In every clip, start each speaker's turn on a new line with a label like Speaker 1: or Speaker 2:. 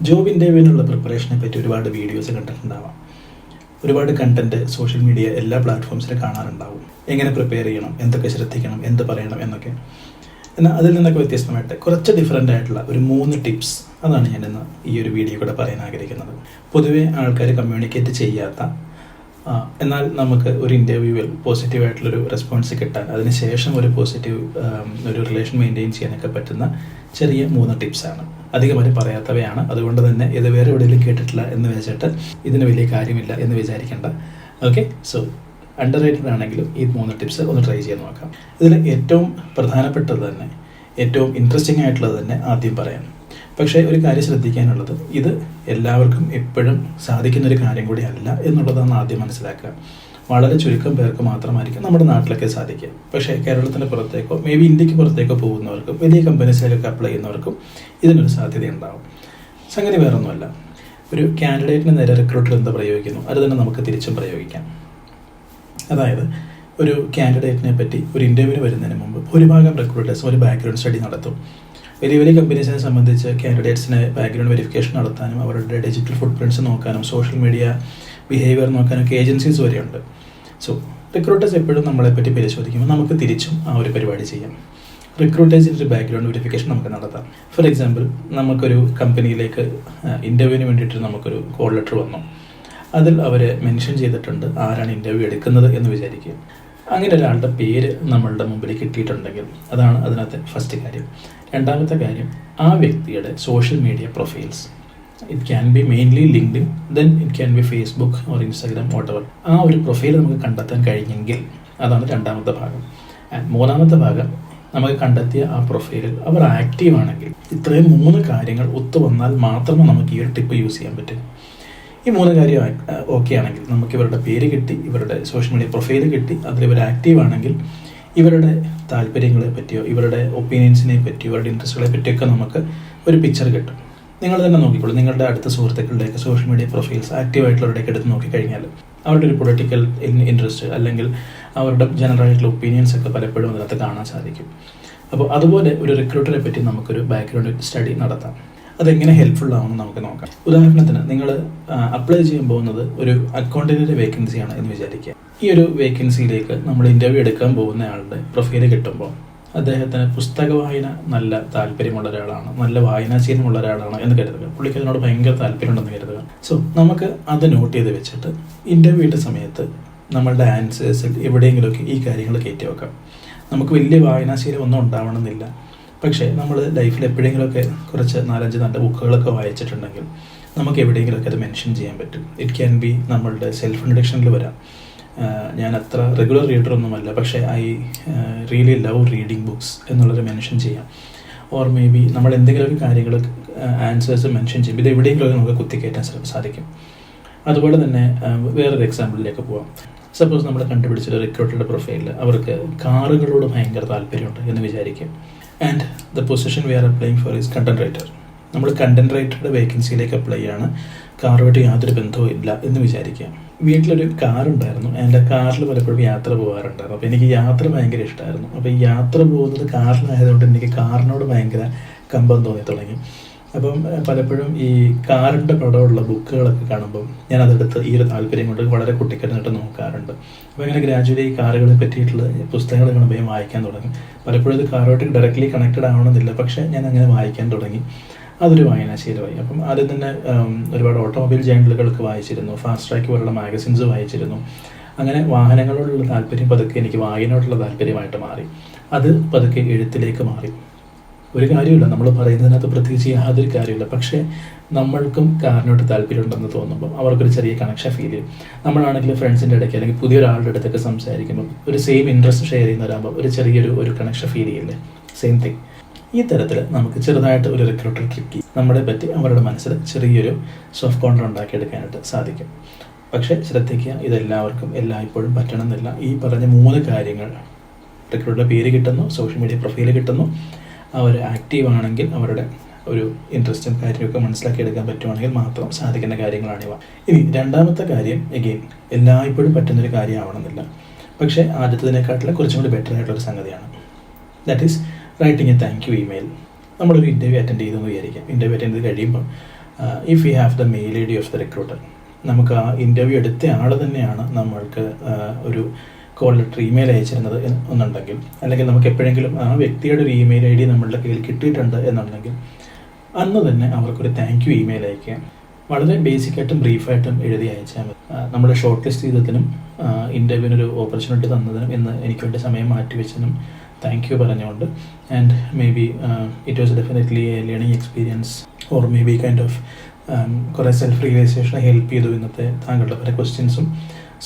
Speaker 1: Job ഇന്റർവ്യൂവിനുള്ള പ്രിപ്പറേഷനെ പറ്റി ഒരുപാട് videos കണ്ടിട്ടുണ്ടാവാം. ഒരുപാട് കണ്ടന്റ് സോഷ്യൽ മീഡിയ എല്ലാ പ്ലാറ്റ്ഫോംസിലും കാണാറുണ്ടാവും. എങ്ങനെ പ്രിപ്പയർ ചെയ്യണം എന്തൊക്കെ ശ്രദ്ധിക്കണം എന്ത് പറയണം എന്നൊക്കെ. എന്നാൽ അതിൽ നിന്നൊക്കെ വ്യത്യസ്തമായിട്ട് കുറച്ച് ഡിഫറെന്റ് ആയിട്ടുള്ള ഒരു മൂന്ന് ടിപ്സ് അതാണ് ഞാൻ ഇന്ന് ഈ ഒരു വീഡിയോ കൂടെ പറയാൻ ആഗ്രഹിക്കുന്നത്. പൊതുവെ ആൾക്കാർ കമ്മ്യൂണിക്കേറ്റ് ചെയ്യാത്ത എന്നാൽ നമുക്ക് ഒരു ഇന്റർവ്യൂവിൽ പോസിറ്റീവായിട്ടുള്ളൊരു റെസ്പോൺസ് കിട്ടാൻ അതിനുശേഷം ഒരു പോസിറ്റീവ് ഒരു റിലേഷൻ മെയിന്റെയിൻ ചെയ്യാനൊക്കെ പറ്റുന്ന ചെറിയ മൂന്ന് ടിപ്സാണ് അധികമാരും പറയാത്തവയാണ്. അതുകൊണ്ട് തന്നെ ഇത് വേറെ എവിടെയെങ്കിലും കേട്ടിട്ടില്ല എന്ന് വെച്ചിട്ട് ഇതിന് വലിയ കാര്യമില്ല എന്ന് വിചാരിക്കേണ്ട. ഓക്കെ സോ അണ്ടർ റേറ്റഡ് ആണെങ്കിലും ഈ മൂന്ന് ടിപ്സ് ഒന്ന് ട്രൈ ചെയ്ത് നോക്കാം. ഇതിൽ ഏറ്റവും പ്രധാനപ്പെട്ടത് തന്നെ ഏറ്റവും ഇൻട്രസ്റ്റിംഗ് ആയിട്ടുള്ളത് തന്നെ ആദ്യം പറയാം. പക്ഷേ ഒരു കാര്യം ശ്രദ്ധിക്കാനുള്ളത് ഇത് എല്ലാവർക്കും എപ്പോഴും സാധിക്കുന്ന ഒരു കാര്യം കൂടി അല്ല എന്നുള്ളതാണ് ആദ്യം മനസ്സിലാക്കുക. വളരെ ചുരുക്കം പേർക്ക് മാത്രമായിരിക്കും നമ്മുടെ നാട്ടിലൊക്കെ സാധിക്കുക. പക്ഷേ കേരളത്തിന് പുറത്തേക്കോ മേ ബി ഇന്ത്യയ്ക്ക് പുറത്തേക്കോ പോകുന്നവർക്കും വലിയ കമ്പനീസിലൊക്കെ അപ്ലൈ ചെയ്യുന്നവർക്കും ഇതിനൊരു സാധ്യത ഉണ്ടാവും. സംഗതി വേറൊന്നുമല്ല. ഒരു കാൻഡിഡേറ്റിന് നേരെ റിക്രൂട്ടർ എന്താ പ്രയോഗിക്കുന്നു? അത് തന്നെ നമുക്ക് തിരിച്ചും പ്രയോഗിക്കാം. അതായത് ഒരു കാൻഡിഡേറ്റിനെ പറ്റി ഒരു ഇന്റർവ്യൂവിന് വരുന്നതിന് മുമ്പ് ഭൂരിഭാഗം റിക്രൂട്ടേഴ്സ് ഒരു ബാക്ക്ഗ്രൗണ്ട് സ്റ്റഡി നടത്തും. വലിയ വലിയ കമ്പനീസിനെ സംബന്ധിച്ച് കാൻഡിഡേറ്റ്സിനെ ബാക്ക്ഗ്രൗണ്ട് വെരിഫിക്കേഷൻ നടത്താനും അവരുടെ ഡിജിറ്റൽ ഫുട് നോക്കാനും സോഷ്യൽ മീഡിയ ബിഹേവിയർ നോക്കാനൊക്കെ ഏജൻസീസ് വരെയുണ്ട്. സോ റിക്രൂട്ടേഴ്സ് എപ്പോഴും നമ്മളെ പറ്റി പരിശോധിക്കുമ്പോൾ നമുക്ക് തിരിച്ചും ആ ഒരു പരിപാടി ചെയ്യാം. റിക്രൂട്ടേഴ്സിന്റെ ഒരു ബാക്ക്ഗ്രൗണ്ട് വെരിഫിക്കേഷൻ നമുക്ക് നടത്താം. ഫോർ എക്സാമ്പിൾ നമുക്കൊരു കമ്പനിയിലേക്ക് ഇന്റർവ്യൂവിന് വേണ്ടിയിട്ട് നമുക്കൊരു കോൾ ലെറ്റർ വന്നു. അതിൽ അവർ മെൻഷൻ ചെയ്തിട്ടുണ്ട് ആരാണ് ഇന്റർവ്യൂ എടുക്കുന്നത് എന്ന് വിചാരിക്കുക. അങ്ങനെ ഒരാളുടെ പേര് നമ്മളുടെ മുമ്പിൽ കിട്ടിയിട്ടുണ്ടെങ്കിൽ അതാണ് അതിനകത്തെ ഫസ്റ്റ് കാര്യം. രണ്ടാമത്തെ കാര്യം ആ വ്യക്തിയുടെ social media profiles it can be mainly LinkedIn then it can be Facebook or Instagram whatever ആ ഒരു പ്രൊഫൈൽ നമുക്ക് കണ്ടെത്താൻ കഴിഞ്ഞെങ്കിൽ അതാണ് രണ്ടാമത്തെ ഭാഗം. ആൻഡ് മൂന്നാമത്തെ ഭാഗം നമുക്ക് കണ്ടെത്തിയ ആ പ്രൊഫൈലിൽ അവർ ആക്റ്റീവ് ആണെങ്കിൽ ഇത്രയും മൂന്ന് കാര്യങ്ങൾ ഒത്തു വന്നാൽ മാത്രമേ നമുക്ക് ഈ ഒരു ടിപ്പ് യൂസ് ചെയ്യാൻ പറ്റൂ. ഈ മൂന്ന് കാര്യം ഓക്കെ ആണെങ്കിൽ നമുക്ക് ഇവരുടെ പേര് കിട്ടി ഇവരുടെ സോഷ്യൽ മീഡിയ പ്രൊഫൈൽ കിട്ടി അതിൽ ഇവർ ആക്റ്റീവ് ആണെങ്കിൽ ഇവരുടെ താല്പര്യങ്ങളെ പറ്റിയോ ഇവരുടെ ഒപ്പീനിയൻസിനെ പറ്റിയോ ഇവരുടെ ഇൻട്രസ്റ്റുകളെ പറ്റിയൊക്കെ നമുക്ക് ഒരു പിക്ചർ കിട്ടും. നിങ്ങൾ തന്നെ നോക്കിക്കോളൂ. നിങ്ങളുടെ അടുത്ത സുഹൃത്തുക്കളുടെയൊക്കെ സോഷ്യൽ മീഡിയ പ്രൊഫൈൽസ് ആക്റ്റീവായിട്ടുള്ളവരുടെയൊക്കെ എടുത്ത് നോക്കിക്കഴിഞ്ഞാൽ അവരുടെ ഒരു പൊളിറ്റിക്കൽ ഇൻട്രസ്റ്റ് അല്ലെങ്കിൽ അവരുടെ ജനറൽ ആയിട്ടുള്ള ഒപ്പീനിയൻസ് ഒക്കെ പലപ്പോഴും അതിനകത്ത് കാണാൻ സാധിക്കും. അപ്പോൾ അതുപോലെ ഒരു റിക്രൂട്ടറെ പറ്റി നമുക്കൊരു ബാക്ക്ഗ്രൗണ്ട് സ്റ്റഡി നടത്താം. അതെങ്ങനെ ഹെൽപ്ഫുൾ ആവുമെന്ന് നമുക്ക് നോക്കാം. ഉദാഹരണത്തിന് നിങ്ങൾ അപ്ലൈ ചെയ്യാൻ പോകുന്നത് ഒരു അക്കൗണ്ടിന്റെ വേക്കൻസിയാണ് എന്ന് വിചാരിക്കുക. ഈ ഒരു വേക്കൻസിയിലേക്ക് നമ്മൾ ഇന്റർവ്യൂ എടുക്കാൻ പോകുന്ന ആളുടെ പ്രൊഫൈൽ കിട്ടുമ്പോൾ അദ്ദേഹത്തിന് പുസ്തക വായന നല്ല താല്പര്യമുള്ള ഒരാളാണ്. നല്ല വായനാശീലമുള്ള ഒരാളാണ് എന്ന് കരുതുക. പുള്ളിക്ക് അതിനോട് ഭയങ്കര താല്പര്യമുണ്ടെന്ന് കരുതുക. സോ നമുക്ക് അത് നോട്ട് ചെയ്ത് വെച്ചിട്ട് ഇന്റർവ്യൂയുടെ സമയത്ത് നമ്മളുടെ ആൻസേഴ്സിൽ എവിടെയെങ്കിലുമൊക്കെ ഈ കാര്യങ്ങൾ കയറ്റി വെക്കാം. നമുക്ക് വലിയ വായനാശീലം ഒന്നും ഉണ്ടാവണമെന്നില്ല. പക്ഷേ നമ്മൾ ലൈഫിൽ എപ്പോഴെങ്കിലുമൊക്കെ കുറച്ച് നാലഞ്ച് നല്ല ബുക്കുകളൊക്കെ വായിച്ചിട്ടുണ്ടെങ്കിൽ നമുക്ക് എവിടെയെങ്കിലുമൊക്കെ അത് മെൻഷൻ ചെയ്യാൻ പറ്റും. ഇറ്റ് ക്യാൻ ബി നമ്മളുടെ സെൽഫ് ഇൻട്രഡക്ഷനിൽ വരാം. ഞാൻ അത്ര റെഗുലർ റീഡർ ഒന്നുമല്ല പക്ഷേ I really love reading books എന്നുള്ളത് മെൻഷൻ ചെയ്യാം. ഓർ മേ ബി നമ്മൾ എന്തെങ്കിലുമൊക്കെ കാര്യങ്ങൾ ആൻസേഴ്സ് മെൻഷൻ ചെയ്യും ഇത് എവിടെയെങ്കിലും നമുക്ക് കുത്തിക്കയറ്റാൻ സാധിക്കും. അതുപോലെ തന്നെ വേറൊരു എക്സാമ്പിളിലേക്ക് പോവാം. സപ്പോസ് നമ്മൾ കണ്ടുപിടിച്ചൊരു റിക്രൂട്ടറുടെ പ്രൊഫൈലിൽ അവർക്ക് കാറുകളോട് ഭയങ്കര താല്പര്യമുണ്ട് എന്ന് വിചാരിക്കും. And the position we are applying for is content writer നമ്മൾ കണ്ടന്റ് റൈറ്ററുടെ വേക്കൻസിയിലേക്ക് അപ്ലൈ ചെയ്യാണ്. കാറുമായിട്ട് യാതൊരു ബന്ധവും ഇല്ല എന്ന് വിചാരിക്കുക. വീട്ടിലൊരു കാറുണ്ടായിരുന്നു. എന്റെ കാറിൽ പലപ്പോഴും യാത്ര പോകാറുണ്ടായിരുന്നു. അപ്പോൾ എനിക്ക് യാത്ര ഭയങ്കര ഇഷ്ടമായിരുന്നു. അപ്പോൾ ഈ യാത്ര പോകുന്നത് കാറിലായതുകൊണ്ട് എനിക്ക് കാറിനോട് ഭയങ്കര കമ്പം തോന്നി തുടങ്ങി. അപ്പം പലപ്പോഴും ഈ കാറിന്റെ പടമുള്ള ബുക്കുകളൊക്കെ കാണുമ്പം ഞാൻ അതെടുത്ത് ഈ ഒരു താല്പര്യം കൊണ്ട് വളരെ കുട്ടിക്കാരനായിട്ട് നോക്കാറുണ്ട്. അപ്പോൾ അങ്ങനെ ഗ്രാജുവലി കാറുകളെ പറ്റിയിട്ടുള്ള പുസ്തകങ്ങൾ കാണുമ്പോൾ ഞാൻ വായിക്കാൻ തുടങ്ങി. പലപ്പോഴും ഇത് കാറുമായിട്ട് ഡയറക്റ്റ്ലി കണക്റ്റഡ് ആവണമെന്നില്ല. പക്ഷേ ഞാൻ അങ്ങനെ വായിക്കാൻ തുടങ്ങി. അതൊരു വായനാശീലമായി അപ്പം ആദ്യം തന്നെ ഒരുപാട് ഓട്ടോമൊബൈൽ ജേണലുകൾക്ക് വായിച്ചിരുന്നു ഫാസ്റ്റ് ട്രാക്ക് പോലുള്ള മാഗസിൻസ് വായിച്ചിരുന്നു. അങ്ങനെ വാഹനങ്ങളോടുള്ള താല്പര്യം പതുക്കെ എനിക്ക് വായനയോടുള്ള താല്പര്യമായിട്ട് മാറി. അത് പതുക്കെ എഴുത്തിലേക്ക് മാറി. ഒരു കാര്യമില്ല നമ്മൾ പറയുന്നതിനകത്ത് പ്രത്യേകിച്ച് യാതൊരു കാര്യമില്ല പക്ഷേ നമ്മൾക്കും കാറിനോട് താല്പര്യമുണ്ടെന്ന് തോന്നുമ്പോൾ അവർക്കൊരു ചെറിയ കണക്ഷൻ ഫീൽ ചെയ്യും. നമ്മളാണെങ്കിൽ ഫ്രണ്ട്സിന്റെ ഇടയ്ക്ക് അല്ലെങ്കിൽ പുതിയ ഒരാളുടെ അടുത്തൊക്കെ സംസാരിക്കുമ്പോൾ ഒരു സെയിം ഇൻട്രസ്റ്റ് ഷെയർ ചെയ്യുന്നവരാകുമ്പോൾ ഒരു ചെറിയൊരു ഒരു കണക്ഷൻ ഫീൽ ചെയ്യില്ലേ? സെയിം തിങ് ഈ തരത്തിൽ നമുക്ക് ചെറുതായിട്ട് ഒരു റിക്രൂട്ടർ കിട്ടി നമ്മളെ പറ്റി അവരുടെ മനസ്സിൽ ചെറിയൊരു സോഫ്റ്റ് കോർണർ ഉണ്ടാക്കിയെടുക്കാനായിട്ട് സാധിക്കും. പക്ഷേ ശ്രദ്ധിക്കുക ഇതെല്ലാവർക്കും എല്ലായ്പ്പോഴും പറ്റണമെന്നില്ല. ഈ പറഞ്ഞ മൂന്ന് കാര്യങ്ങൾ റിക്രൂട്ടറുടെ പേര് കിട്ടുന്നു സോഷ്യൽ മീഡിയ പ്രൊഫൈൽ കിട്ടുന്നു. അവർ ആക്റ്റീവ് ആണെങ്കിൽ അവരുടെ ഒരു ഇൻട്രസ്റ്റും കാര്യമൊക്കെ മനസ്സിലാക്കിയെടുക്കാൻ പറ്റുവാണെങ്കിൽ മാത്രം സാധിക്കുന്ന കാര്യങ്ങളാണിവ. ഇനി രണ്ടാമത്തെ കാര്യം എഗെയിൻ എല്ലായ്പ്പോഴും പറ്റുന്നൊരു കാര്യമാവണമെന്നില്ല. പക്ഷേ ആദ്യത്തതിനെക്കാട്ടിലും കുറച്ചും കൂടി ബെറ്റർ ആയിട്ടുള്ള ഒരു സംഗതിയാണ്. That is writing a thank you email നമ്മളൊരു ഇന്റർവ്യൂ അറ്റൻഡ് ചെയ്തെന്ന് വിചാരിക്കാം. ഇന്റർവ്യൂ അറ്റൻഡ് ചെയ്ത് കഴിയുമ്പോൾ if you have the mail ID of the the റിക്രൂട്ടർ നമുക്ക് ആ ഇന്റർവ്യൂ എടുത്ത ആൾ തന്നെയാണ് നമ്മൾക്ക് ഒരു കോൾ ലെറ്റർ ഇമെയിൽ അയച്ചിരുന്നത് എന്ന് എന്നുണ്ടെങ്കിൽ. അല്ലെങ്കിൽ നമുക്ക് എപ്പോഴെങ്കിലും ആ വ്യക്തിയുടെ ഒരു ഇമെയിൽ ഐ ഡി നമ്മളുടെ കയ്യിൽ കിട്ടിയിട്ടുണ്ട് എന്നുണ്ടെങ്കിൽ അന്ന് തന്നെ അവർക്കൊരു താങ്ക് യു ഇമെയിൽ അയക്കാം വളരെ ബേസിക്കായിട്ടും ബ്രീഫായിട്ടും എഴുതി അയച്ചാൽ മതി. നമ്മുടെ ഷോർട്ട് ലിസ്റ്റ് ചെയ്തതിനും ഇന്റർവ്യൂവിനൊരു ഓപ്പർച്യൂണിറ്റി തന്നതിനും ഇന്ന് എനിക്ക് വേണ്ടി സമയം മാറ്റിവെച്ചതിനും താങ്ക് യു പറഞ്ഞുകൊണ്ട്. And maybe it was definitely a learning experience or maybe kind of കുറേ സെൽഫ് റിയലൈസേഷൻ ഹെൽപ്പ് ചെയ്തു ഇന്നത്തെ താങ്കളുടെ പല ക്വസ്റ്റ്യൻസും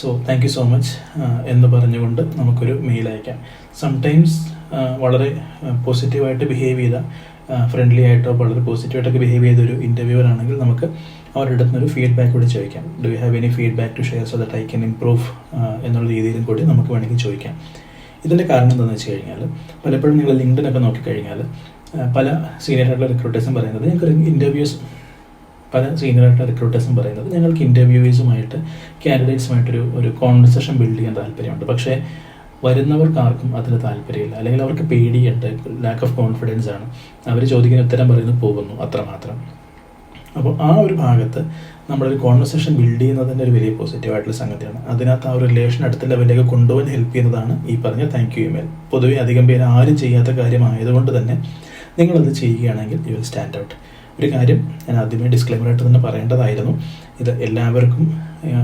Speaker 1: so thank you so much എന്ന് പറഞ്ഞുകൊണ്ട് നമുക്കൊരു മെയിൽ അയക്കാം. സംടൈംസ് വളരെ പോസിറ്റീവായിട്ട് ബിഹേവ് ചെയ്ത ഫ്രണ്ട്ലി ആയിട്ടോ വളരെ പോസിറ്റീവായിട്ടൊക്കെ ബിഹേവ് ചെയ്ത ഒരു ഇന്റർവ്യൂവർ ആണെങ്കിൽ നമുക്ക് അവരുടെ അടുത്ത് നിന്നൊരു ഫീഡ്ബാക്ക് കൂടി ചോദിക്കാം. Do you have any feedback to share so I can improve എന്നുള്ള രീതിയിലും കൂടി നമുക്ക് വേണമെങ്കിൽ ചോദിക്കാം. ഇതിന്റെ കാരണം എന്താണെന്ന് വെച്ച് കഴിഞ്ഞാൽ പലപ്പോഴും നിങ്ങൾ ലിങ്ക്ഡിനൊക്കെ നോക്കിക്കഴിഞ്ഞാൽ പല സീനിയർ ആയിട്ടുള്ള റിക്രൂട്ടേഴ്സും പറയുന്നത് ഞങ്ങൾക്ക് ഇന്റർവ്യൂസ് പല സീനിയർ ആയിട്ടുള്ള റിക്രൂട്ടേഴ്സും പറയുന്നത് ഞങ്ങൾക്ക് ഇന്റർവ്യൂവേഴ്സുമായിട്ട് കാൻഡിഡേറ്റ്സുമായിട്ടൊരു ഒരു കോൺവെർസേഷൻ ബിൽഡ് ചെയ്യാൻ താല്പര്യമുണ്ട്. പക്ഷേ വരുന്നവർക്ക് ആർക്കും അതിന് താല്പര്യമില്ല. അല്ലെങ്കിൽ അവർക്ക് പേടിയുണ്ട് ലാക്ക് ഓഫ് കോൺഫിഡൻസ് ആണ്. അവർ ചോദിക്കുന്ന ഉത്തരം പറയുന്നു പോകുന്നു അത്രമാത്രം. അപ്പോൾ ആ ഒരു ഭാഗത്ത് നമ്മളൊരു കോൺവെർസേഷൻ ബിൽഡ് ചെയ്യുന്നതിന്റെ ഒരു വലിയ പോസിറ്റീവായിട്ടുള്ള സംഗതിയാണ്. അതിനകത്ത് ആ ഒരു റിലേഷൻ അടുത്ത ലെവലിലേക്ക് കൊണ്ടുപോകാൻ ഹെൽപ്പ് ചെയ്യുന്നതാണ് ഈ പറഞ്ഞ താങ്ക് യു ഇമെയിൽ പൊതുവെ അധികം പേര് ആരും ചെയ്യാത്ത കാര്യമായതുകൊണ്ട് തന്നെ നിങ്ങളത് ചെയ്യുകയാണെങ്കിൽ യു വിൽ സ്റ്റാൻഡ് ഔട്ട് ഒരു കാര്യം ഞാൻ ആദ്യമേ ഡിസ്ക്ലെയിമറായിട്ട് തന്നെ പറയേണ്ടതായിരുന്നു. ഇത് എല്ലാവർക്കും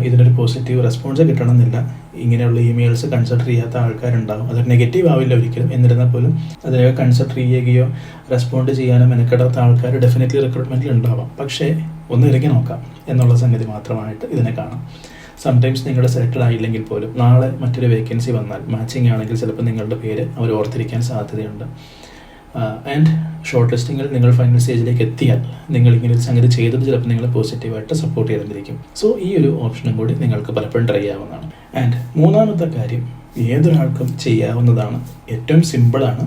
Speaker 1: ഇതിനൊരു പോസിറ്റീവ് റെസ്പോൺസ് കിട്ടണമെന്നില്ല. ഇങ്ങനെയുള്ള ഇമെയിൽസ് കൺസിഡർ ചെയ്യാത്ത ആൾക്കാരുണ്ടാകും അതൊരു നെഗറ്റീവ് ആവില്ല ഒരിക്കലും. എന്നിരുന്നാൽ പോലും അതിനെ കൺസിഡർ ചെയ്യുകയോ റെസ്പോണ്ട് ചെയ്യാനോ മെനക്കെടാത്ത ആൾക്കാർ ഡെഫിനറ്റ്ലി റിക്രൂട്ട്മെന്റിൽ ഉണ്ടാവാം. പക്ഷേ ഒന്ന് ഇറങ്ങി നോക്കാം. എന്നുള്ള സംഗതി മാത്രമായിട്ട് ഇതിനെ കാണാം. സംടൈംസ് നിങ്ങൾ സെലക്റ്റഡ് ആയില്ലെങ്കിൽ പോലും നാളെ മറ്റൊരു വേക്കൻസി വന്നാൽ മാച്ചിങ് ആണെങ്കിൽ ചിലപ്പോൾ നിങ്ങളുടെ പേര് അവർ ഓർത്തിരിക്കാൻ സാധ്യതയുണ്ട്. ആൻഡ് ഷോർട്ട് ലിസ്റ്റിങ്ങിൽ നിങ്ങൾ ഫൈനൽ സ്റ്റേജിലേക്ക് എത്തിയാൽ നിങ്ങൾ ഇങ്ങനെ സംഗതി ചെയ്തത് ചിലപ്പോൾ നിങ്ങളെ പോസിറ്റീവായിട്ട് സപ്പോർട്ട് ചെയ്തിരിക്കും സോ ഈ ഒരു ഓപ്ഷനും കൂടി നിങ്ങൾക്ക് പലപ്പോഴും ട്രൈ ആവുന്നതാണ് ആൻഡ് മൂന്നാമത്തെ കാര്യം ഏതൊരാൾക്കും ചെയ്യാവുന്നതാണ് ഏറ്റവും സിമ്പിളാണ്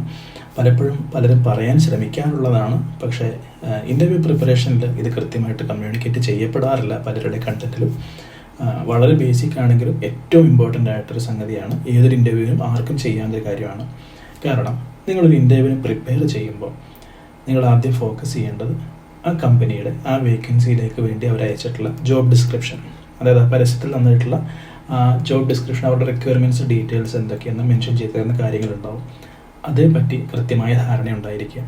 Speaker 1: പലപ്പോഴും പലരും പറയാൻ ശ്രമിക്കാറുള്ളതാണ് പക്ഷേ ഇന്റർവ്യൂ പ്രിപ്പറേഷനിൽ ഇത് കൃത്യമായിട്ട് കമ്മ്യൂണിക്കേറ്റ് ചെയ്യപ്പെടാറില്ല പലരുടെ കണ്ടന്റിലും വളരെ ബേസിക് ആണെങ്കിലും ഏറ്റവും ഇമ്പോർട്ടന്റ് ആയിട്ടൊരു സംഗതിയാണ് ഏതൊരു ഇന്റർവ്യൂവിനും ആർക്കും ചെയ്യാവുന്ന കാര്യമാണ്. കാരണം നിങ്ങളൊരു ഇന്റർവ്യൂവിന് പ്രിപ്പയർ ചെയ്യുമ്പോൾ നിങ്ങൾ ആദ്യം ഫോക്കസ് ചെയ്യേണ്ടത് ആ കമ്പനിയുടെ ആ വേക്കൻസിയിലേക്ക് വേണ്ടി അവർ അയച്ചിട്ടുള്ള ജോബ് ഡിസ്ക്രിപ്ഷൻ അതായത് ആ പരസ്യത്തിൽ തന്നിട്ടുള്ള ജോബ് ഡിസ്ക്രിപ്ഷൻ അവരുടെ റിക്വയർമെന്റ്സ് ഡീറ്റെയിൽസ് എന്തൊക്കെയെന്ന് മെൻഷൻ ചെയ്ത് തരുന്ന കാര്യങ്ങളുണ്ടാവും. അതേപറ്റി കൃത്യമായ ധാരണ ഉണ്ടായിരിക്കുക.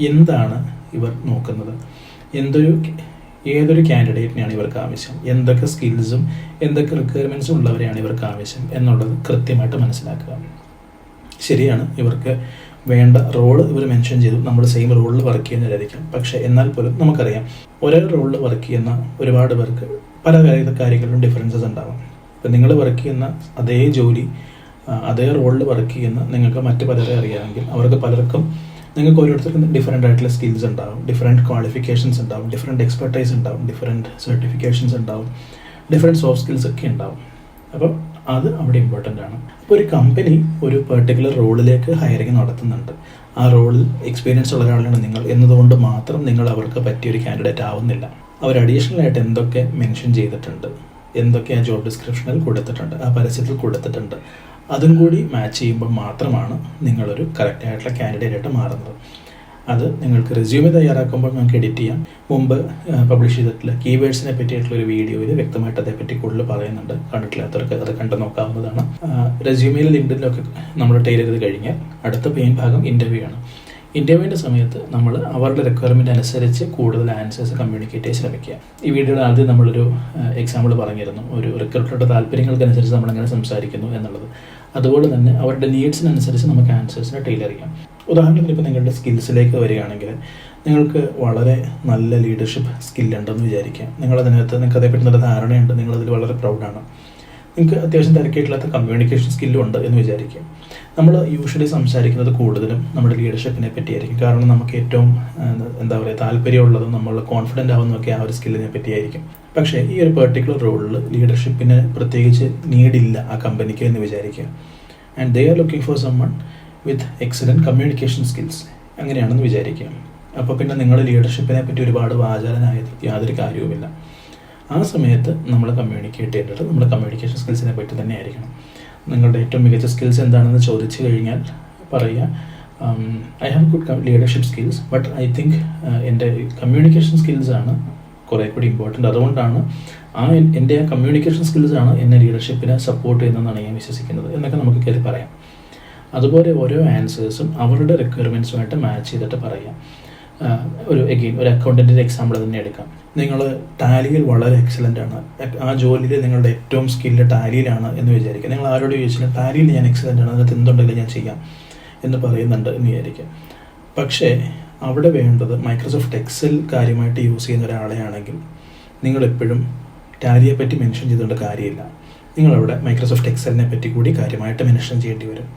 Speaker 1: എന്താണ് ഇവർ നോക്കുന്നത്? എന്തൊരു ഏതൊരു കാൻഡിഡേറ്റിനെയാണ് ഇവർക്ക് ആവശ്യം? എന്തൊക്കെ സ്കിൽസും എന്തൊക്കെ റിക്വയർമെന്റ്സും ഉള്ളവരെയാണ് ഇവർക്ക് ആവശ്യം എന്നുള്ളത് കൃത്യമായിട്ട് മനസ്സിലാക്കുക. ശരിയാണ് ഇവർക്ക് വേണ്ട റോൾ ഇവർ മെൻഷൻ ചെയ്തു. നമ്മൾ സെയിം റോളിൽ വർക്ക് ചെയ്യുന്നവരായിരിക്കും പക്ഷേ എന്നാൽ പോലും നമുക്കറിയാം ഒരേ റോളിൽ വർക്ക് ചെയ്യുന്ന ഒരുപാട് പേർക്ക് പല കാര്യങ്ങളിലും ഡിഫറൻസസ് ഉണ്ടാവാം. ഇപ്പം നിങ്ങൾ വർക്ക് ചെയ്യുന്ന അതേ ജോലി അതേ റോളിൽ വർക്ക് ചെയ്യുന്ന നിങ്ങൾക്ക് മറ്റു പലരെ അറിയാമെങ്കിൽ അവർക്ക് പലർക്കും നിങ്ങൾക്ക് ഓരോരുത്തർക്കും ഡിഫറെന്റ് ആയിട്ടുള്ള സ്കിൽസ് ഉണ്ടാവും. ഡിഫറെന്റ് ക്വാളിഫിക്കേഷൻസ് ഉണ്ടാവും. ഡിഫറെന്റ് എക്സ്പെർട്ടൈസ് ഉണ്ടാവും. ഡിഫറെന്റ് സർട്ടിഫിക്കേഷൻസ് ഉണ്ടാവും. ഡിഫറെന്റ് സോഫ്റ്റ് സ്കിൽസ് ഒക്കെ ഉണ്ടാവും. അപ്പോൾ അത് അവിടെ ഇമ്പോർട്ടന്റ് ആണ്. അപ്പോൾ ഒരു കമ്പനി ഒരു പെർട്ടിക്കുലർ റോളിലേക്ക് ഹയറിങ് നടത്തുന്നുണ്ട്. ആ റോളിൽ എക്സ്പീരിയൻസ് ഉള്ള ഒരാളാണ് നിങ്ങൾ എന്നതുകൊണ്ട് മാത്രം നിങ്ങൾ അവർക്ക് പറ്റിയൊരു കാൻഡിഡേറ്റ് ആവുന്നില്ല. അവർ അഡീഷണൽ ആയിട്ട് എന്തൊക്കെ മെൻഷൻ ചെയ്തിട്ടുണ്ട്? എന്തൊക്കെ ആ ജോബ് ഡിസ്ക്രിപ്ഷനിൽ കൊടുത്തിട്ടുണ്ട്? ആ പരസ്യത്തിൽ കൊടുത്തിട്ടുണ്ട്? അതും കൂടി മാച്ച് ചെയ്യുമ്പോൾ മാത്രമാണ് നിങ്ങളൊരു കറക്റ്റ് ആയിട്ടുള്ള കാൻഡിഡേറ്റ് ആയിട്ട് മാറുന്നത്. അത് നിങ്ങൾക്ക് റെസ്യൂമെ തയ്യാറാക്കുമ്പോൾ നമുക്ക് എഡിറ്റ് ചെയ്യാം. മുമ്പ് പബ്ലിഷ് ചെയ്തിട്ടുള്ള കീവേഡ്സിനെ പറ്റിയിട്ടുള്ള ഒരു വീഡിയോയിൽ വ്യക്തമായിട്ട് അതേപ്പറ്റി കൂടുതൽ പറയുന്നുണ്ട്. കണ്ടിട്ടില്ലാത്തവർക്ക് അത് കണ്ടു നോക്കാവുന്നതാണ്. റെസ്യൂമിൽ ലിങ്ക്ഡിലൊക്കെ നമ്മൾ ടൈലർ ചെയ്ത് കഴിഞ്ഞാൽ അടുത്ത പെയിൻ ഭാഗം ഇന്റർവ്യൂ ആണ്. ഇന്റർവ്യൂവിന്റെ സമയത്ത് നമ്മൾ അവരുടെ റിക്വയർമെന്റ് അനുസരിച്ച് കൂടുതൽ ആൻസേഴ്സ് കമ്മ്യൂണിക്കേറ്റ് ചെയ്യാൻ ശ്രമിക്കുക. ഈ വീഡിയോയിൽ ആദ്യം നമ്മളൊരു എക്സാമ്പിൾ പറഞ്ഞിരുന്നു. ഒരു റിക്രൂട്ടറുടെ താല്പര്യങ്ങൾക്കനുസരിച്ച് നമ്മളെങ്ങനെ സംസാരിക്കുന്നു എന്നുള്ളത്. അതുപോലെ തന്നെ അവരുടെ നീഡ്സിനനുസരിച്ച് നമുക്ക് ആൻസേഴ്സിനെ ടൈലർ ചെയ്യാം. ഉദാഹരണത്തിന് ഇപ്പോൾ നിങ്ങളുടെ സ്കിൽസിലേക്ക് വരികയാണെങ്കിൽ നിങ്ങൾക്ക് വളരെ നല്ല ലീഡർഷിപ്പ് സ്കില്ലുണ്ടെന്ന് വിചാരിക്കാം. നിങ്ങളതിനകത്ത് നിങ്ങൾക്ക് അതേപ്പറ്റി നല്ല ധാരണയുണ്ട്. നിങ്ങളതിൽ വളരെ പ്രൗഡാണ് നിങ്ങൾക്ക് അത്യാവശ്യം തിരക്കിയിട്ടില്ലാത്ത കമ്മ്യൂണിക്കേഷൻ സ്കില്ലും ഉണ്ട് എന്ന് വിചാരിക്കാം. നമ്മൾ യൂഷ്വലി സംസാരിക്കുന്നത് കൂടുതലും നമ്മുടെ ലീഡർഷിപ്പിനെ പറ്റിയായിരിക്കും. കാരണം നമുക്ക് ഏറ്റവും എന്താ പറയുക താല്പര്യമുള്ളതും നമ്മൾ കോൺഫിഡന്റ് ആവുന്നതൊക്കെ ആ ഒരു സ്കില്ലിനെ പറ്റിയായിരിക്കും. പക്ഷേ ഈ ഒരു പെർട്ടിക്കുലർ റോളിൽ ലീഡർഷിപ്പിന് പ്രത്യേകിച്ച് നീഡില്ല ആ കമ്പനിക്ക് എന്ന് വിചാരിക്കുക. And they are looking for someone with excellent communication skills അങ്ങനെയാണെന്ന് വിചാരിക്കുക. അപ്പോൾ പിന്നെ നിങ്ങൾ ലീഡർഷിപ്പിനെ പറ്റി ഒരുപാട് വാചാലനായത് യാതൊരു കാര്യവുമില്ല. ആ സമയത്ത് നമ്മൾ കമ്മ്യൂണിക്കേറ്റ് ചെയ്യേണ്ടത് നമ്മുടെ കമ്മ്യൂണിക്കേഷൻ സ്കിൽസിനെ പറ്റി തന്നെ ആയിരിക്കണം നിങ്ങളുടെ ഏറ്റവും മികച്ച സ്കിൽസ് എന്താണെന്ന് ചോദിച്ചു കഴിഞ്ഞാൽ പറയുക I have good leadership skills but I think എന്റെ കമ്മ്യൂണിക്കേഷൻ സ്കിൽസാണ് കുറേ കൂടി ഇമ്പോർട്ടന്റ് അതുകൊണ്ടാണ് ആ എൻ- എന്റെ ആ കമ്മ്യൂണിക്കേഷൻ സ്കിൽസാണ് എന്നെ ലീഡർഷിപ്പിനെ സപ്പോർട്ട് ചെയ്യുന്നതെന്നാണ് ഞാൻ വിശ്വസിക്കുന്നത് എന്നൊക്കെ നമുക്ക് കയറി പറയാം. അതുപോലെ ഓരോ ആൻസേഴ്സും അവരുടെ റിക്വയർമെന്റ്സുമായിട്ട് മാച്ച് ചെയ്തിട്ട് പറയാം. ഒരു എഗെയിൻ ഒരു അക്കൗണ്ടന്റിന്റെ എക്സാമ്പിൾ തന്നെ എടുക്കാം. നിങ്ങൾ ടാലിയിൽ വളരെ എക്സലന്റ് ആണ്. ആ ജോലിയിൽ നിങ്ങളുടെ ഏറ്റവും സ്കില്ല് ടാലിയിലാണ് എന്ന് വിചാരിക്കുക. നിങ്ങൾ ആരോട് ചോദിച്ചാൽ ടാലിയിൽ ഞാൻ എക്സലന്റ് ആണ് അതിനകത്ത് എന്തുണ്ടെങ്കിലും ഞാൻ ചെയ്യാം എന്ന് പറയുന്നുണ്ട് എന്ന് വിചാരിക്കുക. പക്ഷേ അവിടെ വേണ്ടത് മൈക്രോസോഫ്റ്റ് എക്സൽ കാര്യമായിട്ട് യൂസ് ചെയ്യുന്ന ഒരാളെയാണെങ്കിൽ നിങ്ങൾ എപ്പോഴും ടാലിയെ പറ്റി മെൻഷൻ ചെയ്തുകൊണ്ട് കാര്യമില്ല. നിങ്ങളവിടെ മൈക്രോസോഫ്റ്റ് എക്സലിനെ പറ്റി കൂടി കാര്യമായിട്ട് മെൻഷൻ ചെയ്യേണ്ടി വരും.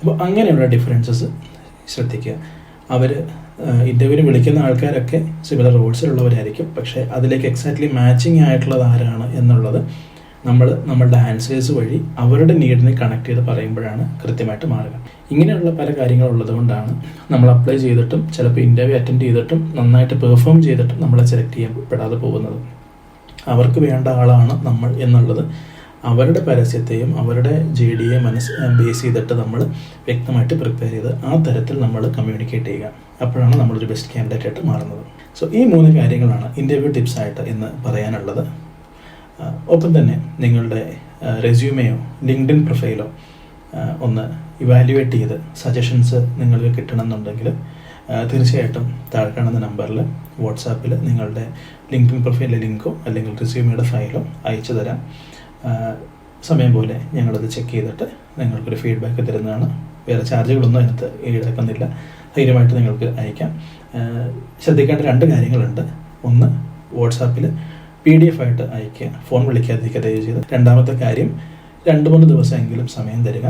Speaker 1: അപ്പോൾ അങ്ങനെയുള്ള ഡിഫറൻസസ് ശ്രദ്ധിക്കുക. അവർ ഇന്റർവ്യൂവിന് വിളിക്കുന്ന ആൾക്കാരൊക്കെ സിമിലർ റോൾസിലുള്ളവരായിരിക്കും പക്ഷേ അതിലേക്ക് എക്സാക്ട്ലി മാച്ചിങ് ആയിട്ടുള്ളത് ആരാണ് എന്നുള്ളത് നമ്മൾ നമ്മളുടെ ആൻസേഴ്സ് വഴി അവരുടെ നീഡിനെ കണക്ട് ചെയ്ത് പറയുമ്പോഴാണ് കൃത്യമായിട്ട് മാറുക. ഇങ്ങനെയുള്ള പല കാര്യങ്ങളുള്ളത് കൊണ്ടാണ് നമ്മൾ അപ്ലൈ ചെയ്തിട്ടും ചിലപ്പോൾ ഇന്റർവ്യൂ അറ്റൻഡ് ചെയ്തിട്ടും നന്നായിട്ട് പെർഫോം ചെയ്തിട്ടും നമ്മളെ സെലക്ട് ചെയ്യപ്പെടാതെ പോകുന്നത്. അവർക്ക് വേണ്ട ആളാണ് നമ്മൾ എന്നുള്ളത് അവരുടെ പരസ്യത്തെയും അവരുടെ ജെ ഡിയെ മനസ്സ് ബേസ് ചെയ്തിട്ട് നമ്മൾ വ്യക്തമായിട്ട് പ്രിപ്പയർ ചെയ്ത് ആ തരത്തിൽ നമ്മൾ കമ്മ്യൂണിക്കേറ്റ് ചെയ്യുക. അപ്പോഴാണ് നമ്മളൊരു ബെസ്റ്റ് കാൻഡിഡേറ്റ് ആയിട്ട് മാറുന്നത്. സോ ഈ മൂന്ന് കാര്യങ്ങളാണ് ഇന്റർവ്യൂ ടിപ്സ് ആയിട്ട് ഇന്ന് പറയാനുള്ളത്. ഒപ്പം തന്നെ നിങ്ങളുടെ റെസ്യൂമെയോ ലിങ്ക്ഡിൻ പ്രൊഫൈലോ ഒന്ന് ഇവാലുവേറ്റ് ചെയ്ത് സജഷൻസ് നിങ്ങൾക്ക് കിട്ടണമെന്നുണ്ടെങ്കിൽ തീർച്ചയായിട്ടും താഴെ കാണുന്ന നമ്പറിൽ വാട്സാപ്പിൽ നിങ്ങളുടെ ലിങ്ക്ഡിൻ പ്രൊഫൈലിലെ ലിങ്കോ അല്ലെങ്കിൽ റെസ്യൂമയുടെ ഫയലോ അയച്ചു തരാം. സമയം പോലെ ഞങ്ങളത് ചെക്ക് ചെയ്തിട്ട് നിങ്ങൾക്കൊരു ഫീഡ്ബാക്ക് തരുന്നതാണ്. വേറെ ചാർജുകളൊന്നും അതിനകത്ത് ഈടാക്കുന്നില്ല. ധൈര്യമായിട്ട് നിങ്ങൾക്ക് അയക്കാം. ശ്രദ്ധിക്കേണ്ട രണ്ട് കാര്യങ്ങളുണ്ട്. ഒന്ന് വാട്സാപ്പിൽ പി ഡി എഫ് ആയിട്ട് അയക്കുക ഫോൺ വിളിക്കാതിരിക്കുക ദയവ് ചെയ്ത്. രണ്ടാമത്തെ കാര്യം രണ്ട് മൂന്ന് ദിവസമെങ്കിലും സമയം തരിക.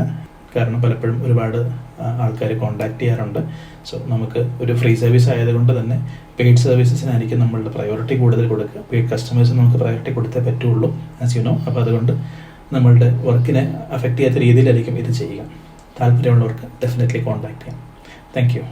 Speaker 1: കാരണം പലപ്പോഴും ഒരുപാട് ആൾക്കാർ കോണ്ടാക്ട് ചെയ്യാറുണ്ട്. സോ നമുക്ക് ഒരു ഫ്രീ സർവീസ് ആയതുകൊണ്ട് തന്നെ പെയ്ഡ് സർവീസസിനായിരിക്കും നമ്മളുടെ പ്രയോറിറ്റി കൂടുതൽ കൊടുക്കുക. പെയ്ഡ് കസ്റ്റമേഴ്സ് നമുക്ക് പ്രയോറിറ്റി കൊടുത്തേ പറ്റുള്ളൂ ആസ് യു നോ അപ്പോൾ അതുകൊണ്ട് നമ്മളുടെ വർക്കിനെ അഫക്റ്റ് ചെയ്യാത്ത രീതിയിലായിരിക്കും ഇത് ചെയ്യുക. താല്പര്യമുള്ളവർക്ക് ഡെഫിനറ്റ്ലി കോൺടാക്ട് ചെയ്യാം. Thank you